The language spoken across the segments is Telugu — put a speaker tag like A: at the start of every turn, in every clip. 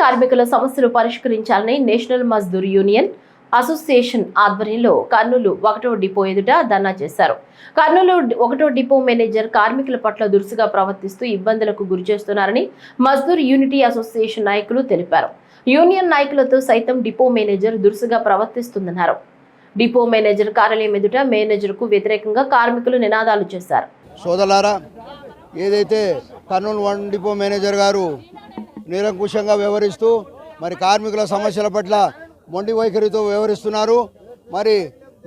A: కార్మికుల సమస్యలు పరిష్కరించాలని నేషనల్ మజ్దూర్ యూనియన్ అసోసియేషన్ ఆధ్వర్యంలో కర్నూలు ఒకటో డిపో ఎదుట ధర్నా చేశారు. కర్నూలు ఒకటో డిపో మేనేజర్ కార్మికుల పట్ల దురుసుగా ప్రవర్తిస్తూ ఇబ్బందులకు గురి చేస్తున్నారని మజ్దూర్ యూనిటీ అసోసియేషన్ నాయకులు తెలిపారు. యూనియన్ నాయకులతో సైతం డిపో మేనేజర్ దురుసుగా ప్రవర్తిస్తుందన్నారు. డిపో మేనేజర్ కార్యాలయం ఎదుట మేనేజర్కు వ్యతిరేకంగా కార్మికులు నినాదాలు చేశారు.
B: సోదలారా ఏదైతే కర్నూలు వన్ డిపో మేనేజర్ గారు నిరంకుశంగా వ్యవహరిస్తూ మరి కార్మికుల సమస్యల పట్ల మొండి వైఖరితో వ్యవహరిస్తున్నారు. మరి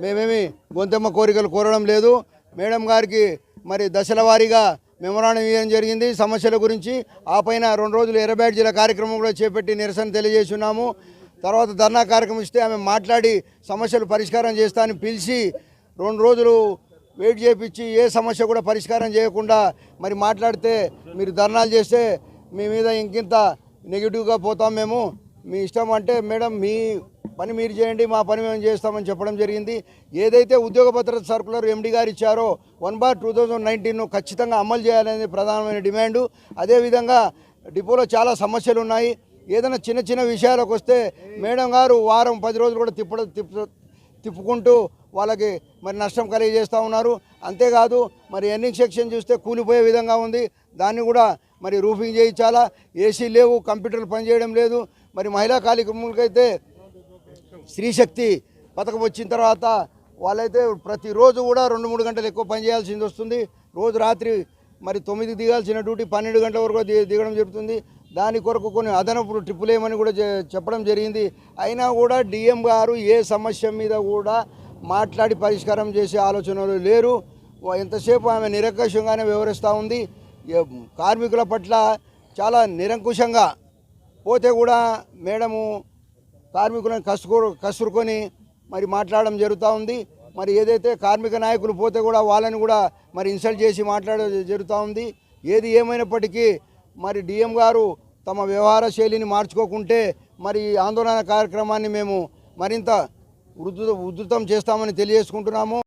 B: మేమేమి గొంతెమ్మ కోరికలు కోరడం లేదు. మేడం గారికి మరి దశల వారీగా మెమరాండం ఇవ్వడం జరిగింది. సమస్యల గురించి ఆ పైన రెండు రోజులు ఎర్రబేట జిల్లా కార్యక్రమం కూడా చేపట్టి నిరసన తెలియజేస్తున్నాము. తర్వాత ధర్నా కార్యక్రమం ఇస్తే ఆమె మాట్లాడి సమస్యలు పరిష్కారం చేస్తా అని పిలిచి రెండు రోజులు వెయిట్ చేయించి ఏ సమస్య కూడా పరిష్కారం చేయకుండా మరి మాట్లాడితే మీరు ధర్నాలు చేస్తే మీ మీద ఇంకింత నెగిటివ్గా పోతాం మేము. మీ ఇష్టం అంటే మేడం మీ పని మీరు చేయండి మా పని మేము చేస్తామని చెప్పడం జరిగింది. ఏదైతే ఉద్యోగ భద్రత సర్కులర్ ఎండి గారు ఇచ్చారో వన్ బార్ టూ థౌజండ్ నైన్టీన్ను ఖచ్చితంగా అమలు చేయాలనేది ప్రధానమైన డిమాండు. అదేవిధంగా డిపోలో చాలా సమస్యలు ఉన్నాయి. ఏదైనా చిన్న చిన్న విషయాలకు వస్తే మేడం గారు వారం పది రోజులు కూడా తిప్పడం తిప్పు తిప్పుకుంటూ వాళ్ళకి మరి నష్టం కలిగజేస్తూ ఉన్నారు. అంతేకాదు మరి ఎన్నింగ్ సెక్షన్ చూస్తే కూలిపోయే విధంగా ఉంది. దాన్ని కూడా మరి రూఫింగ్ చేయించాలా? ఏసీ లేవు కంప్యూటర్లు పనిచేయడం లేదు. మరి మహిళా కార్మికులకైతే స్త్రీశక్తి పథకం వచ్చిన తర్వాత వాళ్ళైతే ప్రతిరోజు కూడా రెండు మూడు గంటలు ఎక్కువ పని చేయాల్సింది వస్తుంది. రోజు రాత్రి మరి తొమ్మిది దిగాల్సిన డ్యూటీ పన్నెండు గంటల వరకు దిగడం జరుగుతుంది. దాని కొరకు కొన్ని అదనపు ట్రిప్పులు ఏమని కూడా చెప్పడం జరిగింది. అయినా కూడా డిఎం గారు ఏ సమస్య మీద కూడా మాట్లాడి పరిష్కారం చేసే ఆలోచనలు లేరు. ఎంతసేపు ఆమె నిరంకుశంగానే వివరిస్తూ ఉంది. కార్మికుల పట్ల చాలా నిరంకుశంగా పోతే కూడా మేడము కార్మికులను కసుకు కసురుకొని మరి మాట్లాడడం జరుగుతూ ఉంది. మరి ఏదైతే కార్మిక నాయకులు పోతే కూడా వాళ్ళని కూడా మరి ఇన్సల్ట్ చేసి మాట్లాడడం జరుగుతూ ఉంది. ఏది ఏమైనప్పటికీ మరి డిఎం గారు తమ వ్యవహార శైలిని మార్చుకోకుంటే మరి ఆందోళన కార్యక్రమాన్ని మేము మరింత ఉధృతం చేస్తామని తెలియజేసుకుంటున్నాము.